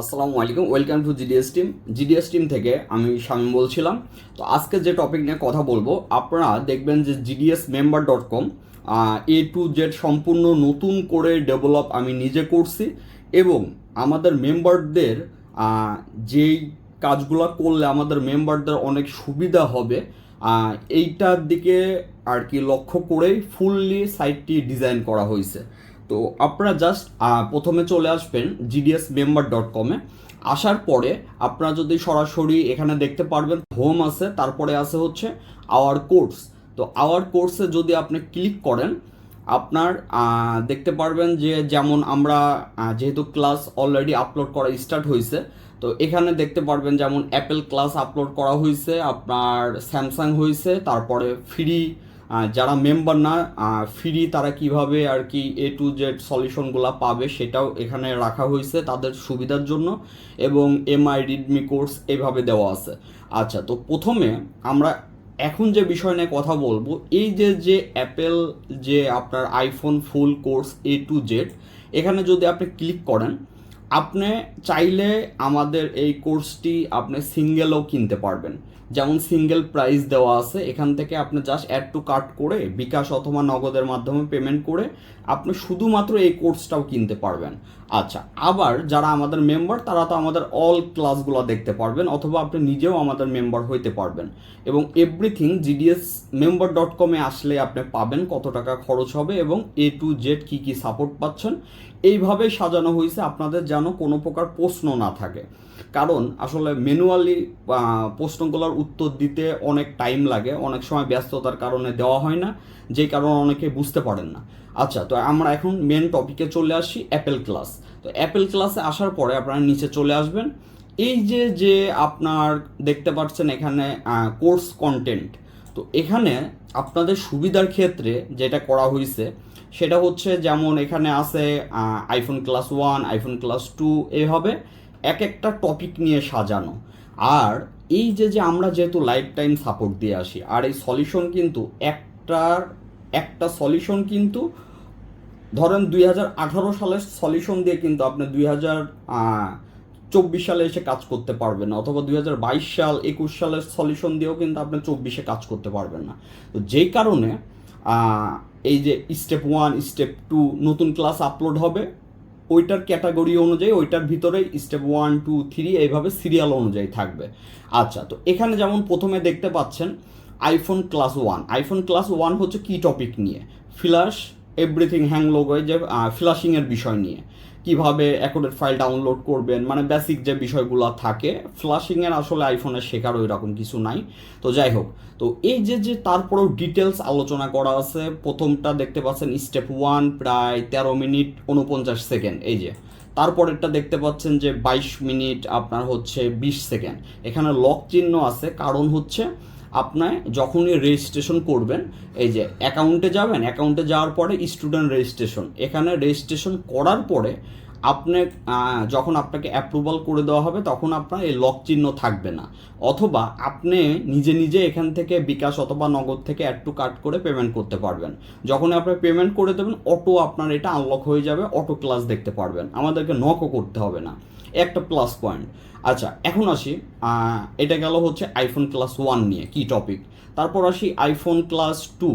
আসসালামু আলাইকুম, welcome to GDS team. GDS team থেকে আমি শামীম বলছিলাম। তো আজকে যে টপিক নিয়ে কথা বলব, আপনারা দেখবেন যে GDS member dot com A to Z সম্পূর্ণ নতুন করে ডেভেলপ আমি নিজে করছি এবং আমাদের মেম্বারদের যেই কাজগুলো করলে আমাদের মেম্বারদের অনেক সুবিধা হবে এইটার দিকে আর কি লক্ষ্য করেই ফুললি সাইটটি ডিজাইন করা হয়েছে। তো আপনারা জাস্ট প্রথমে চলে আসবেন জিডিএস মেম্বার ডট কমে আসার পরে আপনারা যদি সরাসরি এখানে দেখতে পারবেন হোম আছে, তারপরে আছে হচ্ছে আওয়ার কোর্স তো আওয়ার কোর্সে যদি আপনি ক্লিক করেন, আপনার দেখতে পারবেন যে যেমন আমরা যেহেতু ক্লাস অলরেডি আপলোড করা স্টার্ট হয়েছে তো এখানে দেখতে পারবেন যেমন অ্যাপেল ক্লাস আপলোড করা হয়েছে আপনার স্যামসাং হয়েছে তারপরে ফ্রি যারা মেম্বার না ফ্রি তারা কীভাবে আর কি এ টু জেড সলিউশনগুলো পাবে সেটাও এখানে রাখা হয়েছে তাদের সুবিধার জন্য এবং এমআই রিডমি কোর্স এভাবে দেওয়া আছে। আচ্ছা তো প্রথমে আমরা এখন যে বিষয় নিয়ে কথা বলব, এই যে যে অ্যাপেল যে আপনার iPhone full course A to Z এখানে যদি আপনি ক্লিক করেন, আপনি চাইলে আমাদের এই কোর্সটি আপনি সিঙ্গেলও কিনতে পারবেন। যেমন সিঙ্গেল প্রাইস দেওয়া আছে, এখান থেকে আপনি জাস্ট অ্যাড টু কার্ট করে বিকাশ অথবা নগদের মাধ্যমে পেমেন্ট করে আপনি শুধুমাত্র এই কোর্সটাও কিনতে পারবেন। আচ্ছা আবার যারা আমাদের মেম্বার তারা তো আমাদের অল ক্লাসগুলো দেখতে পারবেন অথবা আপনি নিজেও আমাদের মেম্বার হইতে পারবেন। এবং এভরিথিং জিডিএস মেম্বার ডট কমে আসলে আপনি পাবেন কত টাকা খরচ হবে এবং এ টু জেড কী কী সাপোর্ট পাচ্ছেন। এইভাবে সাজানো হয়েছে আপনাদের যেন কোনো প্রকার প্রশ্ন না থাকে। কারণ আসলে ম্যানুয়ালি প্রশ্নগুলোর উত্তর দিতে অনেক টাইম লাগে, অনেক সময় ব্যস্ততার কারণে দেওয়া হয় না, যেই কারণে অনেকে বুঝতে পারেন না। আচ্ছা তো আমরা এখন মেন টপিকে চলে আসি অ্যাপেল ক্লাস তো অ্যাপেল ক্লাসে আসার পরে আপনারা নিচে চলে আসবেন। এই যে যে আপনার দেখতে পাচ্ছেন এখানে কোর্স কন্টেন্ট তো এখানে আপনাদের সুবিধার ক্ষেত্রে যেটা করা হয়েছে সেটা হচ্ছে যেমন এখানে আছে iPhone class one iPhone class two এভাবে। এক একটা টপিক নিয়ে সাজানো। আর এই যে যে আমরা যেহেতু লাইফ টাইম সাপোর্ট দিয়ে আসি, আর এই সলিউশন কিন্তু একটার, একটা সলিউশন কিন্তু ধরেন দুই হাজার আঠারো সালের সলিউশন দিয়ে কিন্তু আপনি দুই চব্বিশ সালে এসে কাজ করতে পারবেন না, অথবা দুই হাজার বাইশ সাল, একুশ সালের সলিউশন দিয়েও কিন্তু আপনি চব্বিশে কাজ করতে পারবেন না। তো যেই কারণে এই যে স্টেপ ওয়ান স্টেপ টু নতুন ক্লাস আপলোড হবে। ওইটার ক্যাটাগরি অনুযায়ী, ওইটার ভিতরে স্টেপ ওয়ান টু থ্রি এইভাবে সিরিয়াল অনুযায়ী থাকবে। আচ্ছা তো এখানে যেমন প্রথমে দেখতে পাচ্ছেন iPhone class one iPhone class one হচ্ছে কি টপিক নিয়ে। ফ্ল্যাশ এভরিথিং হ্যাং লোগোয় যে ফ্ল্যাশিংয়ের বিষয় নিয়ে। কীভাবে অ্যাকোডেড ফাইল ডাউনলোড করবেন? মানে বেসিক যে বিষয়গুলো থাকে ফ্ল্যাশিংয়ের আসলে আইফোনে শেখার ওই রকম কিছু নাই। তো যাই হোক, তো এই যে যে তারপরেও ডিটেলস আলোচনা করা আছে, প্রথমটা দেখতে পাচ্ছেন স্টেপ ওয়ান প্রায় তেরো মিনিট উনপঞ্চাশ সেকেন্ড এই যে। তারপরেরটা দেখতে পাচ্ছেন যে বাইশ মিনিট আপনার হচ্ছে বিশ সেকেন্ড এখানে লক চিহ্ন আছে, কারণ হচ্ছে আপনার যখনই রেজিস্ট্রেশন করবেন, এই যে অ্যাকাউন্টে যাবেন অ্যাকাউন্টে যাওয়ার পরে স্টুডেন্ট রেজিস্ট্রেশন এখানে রেজিস্ট্রেশন করার পরে আপনি যখন আপনাকে অ্যাপ্রুভাল করে দেওয়া হবে, তখন আপনার এই লক চিহ্ন থাকবে না। অথবা আপনি নিজে নিজে এখান থেকে বিকাশ অথবা নগদ থেকে অ্যাড টু কাট করে পেমেন্ট করতে পারবেন। যখন আপনি পেমেন্ট করে দেবেন অটো আপনার এটা আনলক হয়ে যাবে অটো ক্লাস দেখতে পারবেন। আমাদেরকে নকও করতে হবে না। একটা প্লাস পয়েন্ট আচ্ছা এখন আসি এটা গেল হচ্ছে আইফোন ক্লাস ওয়ান নিয়ে, কি টপিক তারপর আসি iPhone class two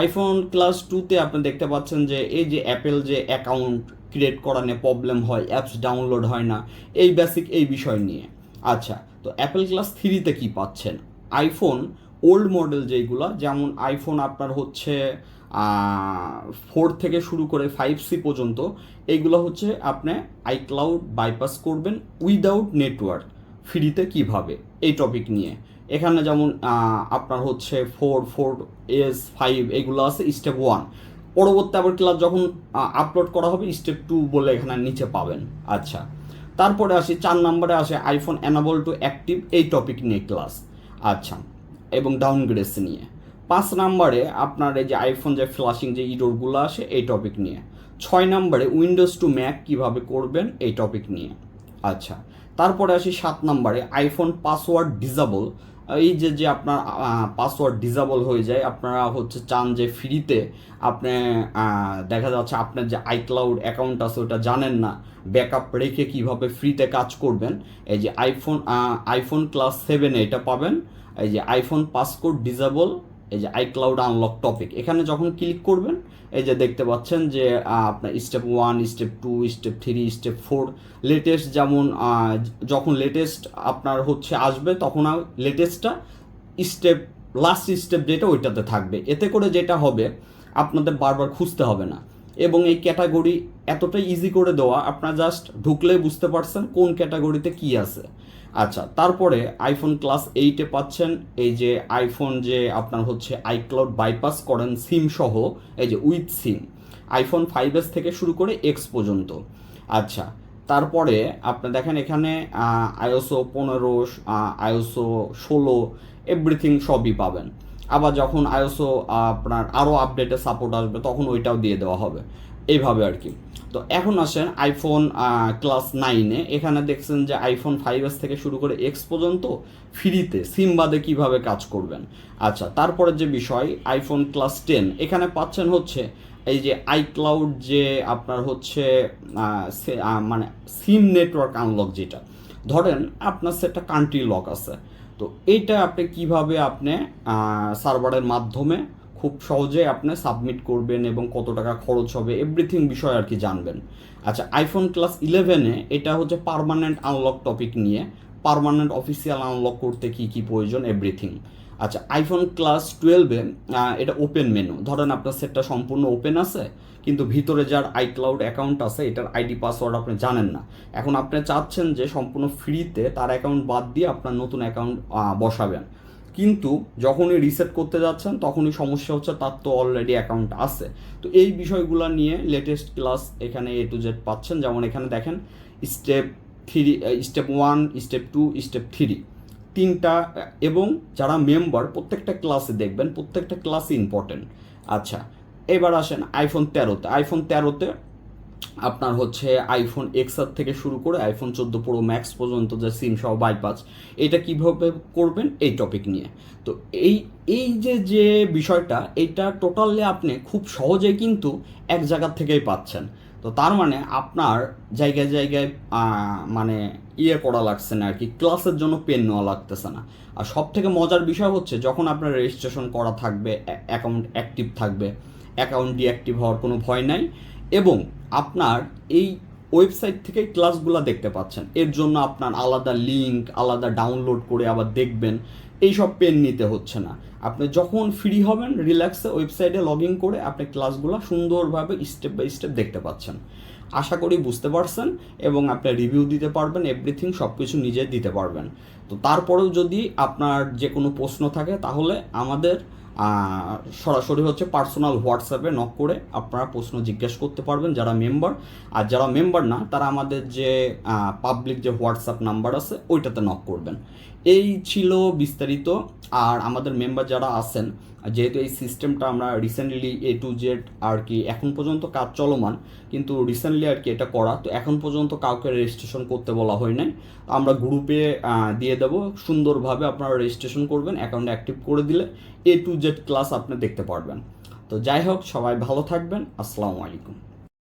iPhone class টুতে আপনি দেখতে পাচ্ছেন যে এই যে অ্যাপেল যে অ্যাকাউন্ট ক্রিয়েট করা নিয়ে প্রবলেম হয় অ্যাপস ডাউনলোড হয় না, এই বেসিক এই বিষয় নিয়ে। আচ্ছা তো অ্যাপেল ক্লাস থ্রিতে কি পাচ্ছেন? আইফোন ওল্ড মডেল যেইগুলো, যেমন আইফোন আপনার হচ্ছে ফোর থেকে শুরু করে ফাইভ সি পর্যন্ত এইগুলো হচ্ছে আপনি আইক্লাউড বাইপাস করবেন উইদাউট নেটওয়ার্ক ফ্রিতে কীভাবে? এই টপিক নিয়ে। এখানে যেমন আপনার হচ্ছে ফোর ফোর এস ফাইভ এগুলো আছে স্টেপ ওয়ান পরবর্তী আবার ক্লাস যখন আপলোড করা হবে স্টেপ টু বলে এখানে নিচে পাবেন। আচ্ছা। তারপরে আসি, চার নম্বরে আসে আইফোন অ্যানাবল টু অ্যাক্টিভ এই টপিক নিয়ে ক্লাস আচ্ছা। এবং ডাউনগ্রেডস নিয়ে। পাঁচ নাম্বারে আপনার এই যে আইফোন যে ফ্লাশিং যে ইডোরগুলো আসে, এই টপিক নিয়ে। ছয় নাম্বারে উইন্ডোজ টু ম্যাক কীভাবে করবেন, এই টপিক নিয়ে। আচ্ছা তারপরে আসি সাত নাম্বারে আইফোন পাসওয়ার্ড ডিজাবল এই যে যে আপনার পাসওয়ার্ড ডিজাবল হয়ে যায়, আপনারা হচ্ছে চান যে ফ্রিতে আপনি দেখা যাচ্ছে আপনার যে আইক্লাউড অ্যাকাউন্ট আছে, ওটা জানেন না ব্যাকআপ রেখে কীভাবে ফ্রিতে কাজ করবেন, এই যে আইফোন আইফোন ক্লাস সেভেনে এটা পাবেন, এই যে আইফোন পাসকোড ডিজাবল এই যে আইক্লাউড আনলক টপিক এখানে যখন ক্লিক করবেন, এই যে দেখতে পাচ্ছেন যে আপনার step one step two step three step four latest যেমন যখন লেটেস্ট আপনার হচ্ছে আসবে, তখন লেটেস্টটা স্টেপ লাস্ট স্টেপ যেটা ওইটাতে থাকবে। এতে করে যেটা হবে, আপনাদের বারবার খুঁজতে হবে না। এবং এই ক্যাটাগরি এতটাই ইজি করে দেওয়া, আপনারা জাস্ট ঢুকলেই বুঝতে পারছেন কোন ক্যাটাগরিতে কি আছে। আচ্ছা তারপরে আইফোন ক্লাস এইটে পাচ্ছেন, এই যে আইফোন যে আপনার হচ্ছে আইক্লাউড বাইপাস করেন সিম সহ, এই যে with SIM iPhone five S থেকে শুরু করে এক্স পর্যন্ত। আচ্ছা তারপরে আপনি দেখেন এখানে আইওসো পনেরো আইওসো ষোলো এভরিথিং সবই পাবেন। আবার যখন আইওসো আপনার আরও আপডেটের সাপোর্ট আসবে, তখন ওইটাও দিয়ে দেওয়া হবে। এইভাবে আর কি। তো এখন আসেন আইফোন ক্লাস নাইনে এখানে দেখছেন যে আইফোন ফাইভ এস থেকে শুরু করে এক্স পর্যন্ত ফ্রিতে সিম বাদে কীভাবে কাজ করবেন। আচ্ছা তারপরে যে বিষয় আইফোন ক্লাস টেন এখানে পাচ্ছেন হচ্ছে এই যে আইক্লাউড যে আপনার হচ্ছে মানে সিম নেটওয়ার্ক আনলক যেটা। ধরেন আপনার সেটা কান্ট্রি লক আছে। তো এইটা আপনি কীভাবে আপনি সার্ভারের মাধ্যমে খুব সহজে আপনি সাবমিট করবেন এবং কত টাকা খরচ হবে এভরিথিং বিষয় আর কি জানবেন। আচ্ছা আইফোন ক্লাস ইলেভেনে এটা হচ্ছে পার্মানেন্ট আনলক টপিক নিয়ে পার্মানেন্ট অফিসিয়াল আনলক করতে কি কি প্রয়োজন এভরিথিং আচ্ছা আইফোন ক্লাস টুয়েলভে এটা ওপেন মেনু ধরেন আপনার সেটটা সম্পূর্ণ ওপেন আছে, কিন্তু ভিতরে যার আইক্লাউড অ্যাকাউন্ট আছে, এটার আইডি পাসওয়ার্ড আপনি জানেন না। এখন আপনি চাচ্ছেন যে সম্পূর্ণ ফ্রিতে তার অ্যাকাউন্ট বাদ দিয়ে আপনার নতুন অ্যাকাউন্ট বসাবেন। কিন্তু যখনই রিসেট করতে যাচ্ছেন, তখনই সমস্যা হচ্ছে তার তো অলরেডি অ্যাকাউন্ট আছে। তো এই বিষয়গুলো নিয়ে লেটেস্ট ক্লাস এখানে এ টু জেড পাচ্ছেন। যেমন এখানে দেখেন step three step one step two step three তিনটা, এবং যারা মেম্বার প্রত্যেকটা ক্লাসে দেখবেন, প্রত্যেকটা ক্লাসই ইম্পর্টেন্ট আচ্ছা এবার আসেন আইফোন তেরোতে। আইফোন তেরোতে আপনার হচ্ছে আইফোন এক্সআর থেকে শুরু করে আইফোন চোদ্দ প্রো ম্যাক্স পর্যন্ত যে সিম সহ বাইপাস এটা কীভাবে করবেন? এই টপিক নিয়ে। তো এই এই যে যে বিষয়টা, এটা টোটালি আপনি খুব সহজেই কিন্তু এক জায়গা থেকেই পাচ্ছেন। তো তার মানে আপনার জায়গায় জায়গায় মানে ইয়ে করা লাগছে না আর কি, ক্লাসের জন্য পেন নেওয়া লাগতেছে না। আর সব থেকে মজার বিষয় হচ্ছে, যখন আপনার রেজিস্ট্রেশন করা থাকবে অ্যাকাউন্ট অ্যাক্টিভ থাকবে অ্যাকাউন্ট ডিঅ্যাক্টিভ হওয়ার কোনো ভয় নাই এবং আপনার এই ওয়েবসাইট থেকে ক্লাসগুলো দেখতে পাচ্ছেন। এর জন্য আপনার আলাদা লিঙ্ক আলাদা ডাউনলোড করে আবার দেখবেন, এইসব পেন নিতে হচ্ছে না। আপনি যখন ফ্রি হবেন রিল্যাক্সে ওয়েবসাইটে লগ ইন করে আপনি ক্লাসগুলো সুন্দরভাবে স্টেপ বাই স্টেপ দেখতে পাচ্ছেন। আশা করি বুঝতে পারছেন এবং আপনি রিভিউ দিতে পারবেন এভরিথিং সব কিছু নিজে দিতে পারবেন। তো তারপরেও যদি আপনার যে কোনো প্রশ্ন থাকে, তাহলে আমাদের সরাসরি হচ্ছে পার্সোনাল হোয়াটসঅ্যাপে নক করে আপনারা প্রশ্ন জিজ্ঞেস করতে পারবেন যারা মেম্বার আর যারা মেম্বার না, তারা আমাদের যে পাবলিক যে হোয়াটসঅ্যাপ নাম্বার আছে, ওইটাতে নক করবেন। এই ছিল বিস্তারিত। আর আমাদের মেম্বার যারা আছেন, যেহেতু এই সিস্টেমটা আমরা রিসেন্টলি এ টু জেড আর কি এখন পর্যন্ত কাজ চলমান, কিন্তু রিসেন্টলি আর কি এটা করা, তো এখন পর্যন্ত কাউকে রেজিস্ট্রেশন করতে বলা হয় নাই। আমরা গ্রুপে দিয়ে দেবো, সুন্দরভাবে আপনারা রেজিস্ট্রেশন করবেন অ্যাকাউন্ট অ্যাক্টিভ করে দিলে এ টু জেড ক্লাস আপনি দেখতে পারবেন। তো যাই হোক, সবাই ভালো থাকবেন, আসসালামু আলাইকুম।